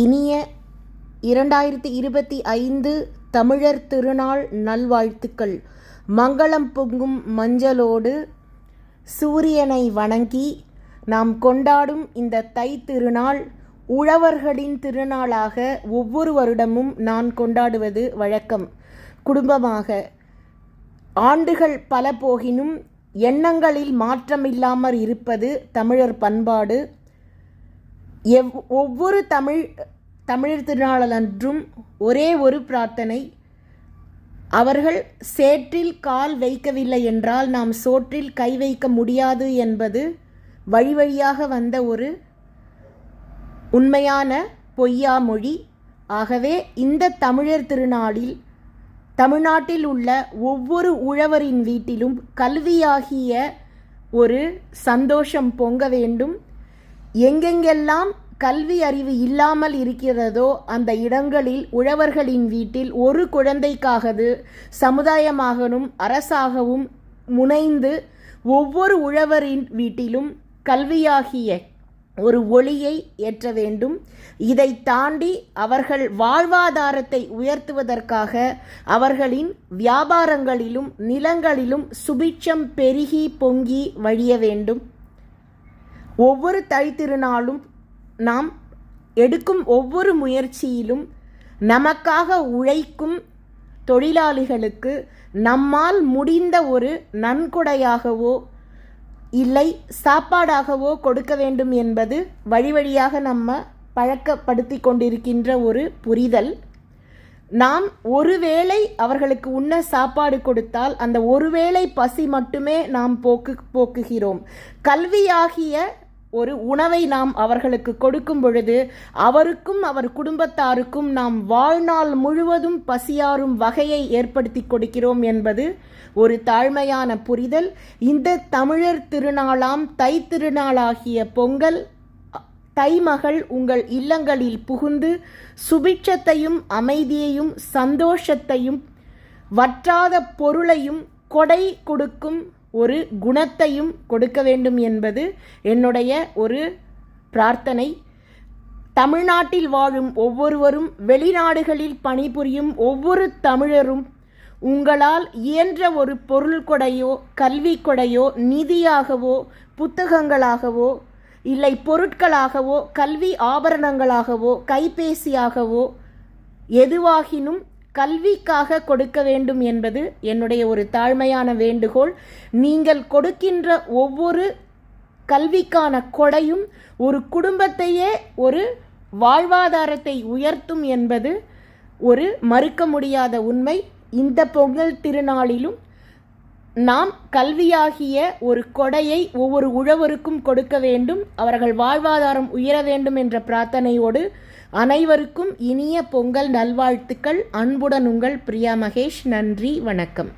இனிய இரண்டாயிரத்தி இருபத்தி ஐந்து தமிழர் திருநாள் நல்வாழ்த்துக்கள். மங்களம் பொங்கும் மஞ்சளோடு சூரியனை வணங்கி நாம் கொண்டாடும் இந்த தை திருநாள் உழவர்களின் திருநாளாக ஒவ்வொரு வருடமும் நான் கொண்டாடுவது வழக்கம். குடும்பமாக ஆண்டுகள் பல போகினும் எண்ணங்களில் மாற்றமில்லாமல் இருப்பது தமிழர் பண்பாடு. எவ் ஒவ்வொரு தமிழ் தமிழர் திருநாளன்றும் ஒரே ஒரு பிரார்த்தனை. அவர்கள் சேற்றில் கால் வைக்கவில்லை என்றால் நாம் சோற்றில் கை வைக்க முடியாது என்பது வழி வழியாக வந்த ஒரு உண்மையான பொய்யா மொழி. ஆகவே இந்த தமிழர் திருநாளில் தமிழ்நாட்டில் உள்ள ஒவ்வொரு உழவரின் வீட்டிலும் கல்வியாகிய ஒரு சந்தோஷம் பொங்க வேண்டும். எங்கெங்கெல்லாம் கல்வி அறிவு இல்லாமல் இருக்கிறதோ அந்த இடங்களில் உழவர்களின் வீட்டில் ஒரு குழந்தைக்காகது சமுதாயமாகவும் அரசாகவும் முனைந்து ஒவ்வொரு உழவரின் வீட்டிலும் கல்வியாகிய ஒரு ஒளியை ஏற்ற வேண்டும். இதை தாண்டி அவர்கள் வாழ்வாதாரத்தை உயர்த்துவதற்காக அவர்களின் வியாபாரங்களிலும் நிலங்களிலும் சுபிட்சம் பெருகி பொங்கி வழிய வேண்டும். ஒவ்வொரு தைத்திருநாளும் நாம் எடுக்கும் ஒவ்வொரு முயற்சியிலும் நமக்காக உழைக்கும் தொழிலாளிகளுக்கு நம்மால் முடிந்த ஒரு நன்கொடையாகவோ இல்லை சாப்பாடாகவோ கொடுக்க வேண்டும் என்பது வழி வழியாக நம்ம பழக்கப்படுத்தி கொண்டிருக்கின்ற ஒரு புரிதல். நாம் ஒருவேளை அவர்களுக்கு உண்ண சாப்பாடு கொடுத்தால் அந்த ஒருவேளை பசி மட்டுமே நாம் போக்கு போக்குகிறோம். கல்வியாகிய ஒரு உணவை நாம் அவர்களுக்கு கொடுக்கும் பொழுது அவருக்கும் அவர் குடும்பத்தாருக்கும் நாம் வாழ்நாள் முழுவதும் பசியாரும் வகையை ஏற்படுத்தி கொடுக்கிறோம் என்பது ஒரு தாழ்மையான புரிதல். இந்த தமிழர் திருநாளாம் தை திருநாளாகிய பொங்கல் தைமகள் உங்கள் இல்லங்களில் புகுந்து சுபிட்சத்தையும் அமைதியையும் சந்தோஷத்தையும் வற்றாத பொருளையும் கொடை கொடுக்கும் ஒரு குணத்தையும் கொடுக்க வேண்டும் என்பது என்னுடைய ஒரு பிரார்த்தனை. தமிழ்நாட்டில் வாழும் ஒவ்வொருவரும் வெளிநாடுகளில் பணிபுரியும் ஒவ்வொரு தமிழரும் உங்களால் இயன்ற ஒரு பொருள் கொடையோ கல்வி கொடையோ நிதியாகவோ புத்தகங்களாகவோ இல்லை பொருட்களாகவோ கல்வி ஆபரணங்களாகவோ கைபேசியாகவோ எதுவாகினும் கல்விக்காக கொடுக்க வேண்டும் என்பது என்னுடைய ஒரு தாழ்மையான வேண்டுகோள். நீங்கள் கொடுக்கின்ற ஒவ்வொரு கல்விக்கான கொடையும் ஒரு குடும்பத்தையே ஒரு வாழ்வாதாரத்தை உயர்த்தும் என்பது ஒரு மறுக்க முடியாத உண்மை. இந்த பொங்கல் திருநாளிலும் நாம் கல்வியாகிய ஒரு கொடையை ஒவ்வொரு உழவருக்கும் கொடுக்க வேண்டும். அவர்கள் வாழ்வாதாரம் உயர வேண்டும் என்ற பிரார்த்தனையோடு அனைவருக்கும் இனிய பொங்கல் நல்வாழ்த்துக்கள். அன்புடன் உங்கள் பிரியா மகேஷ். நன்றி வணக்கம்.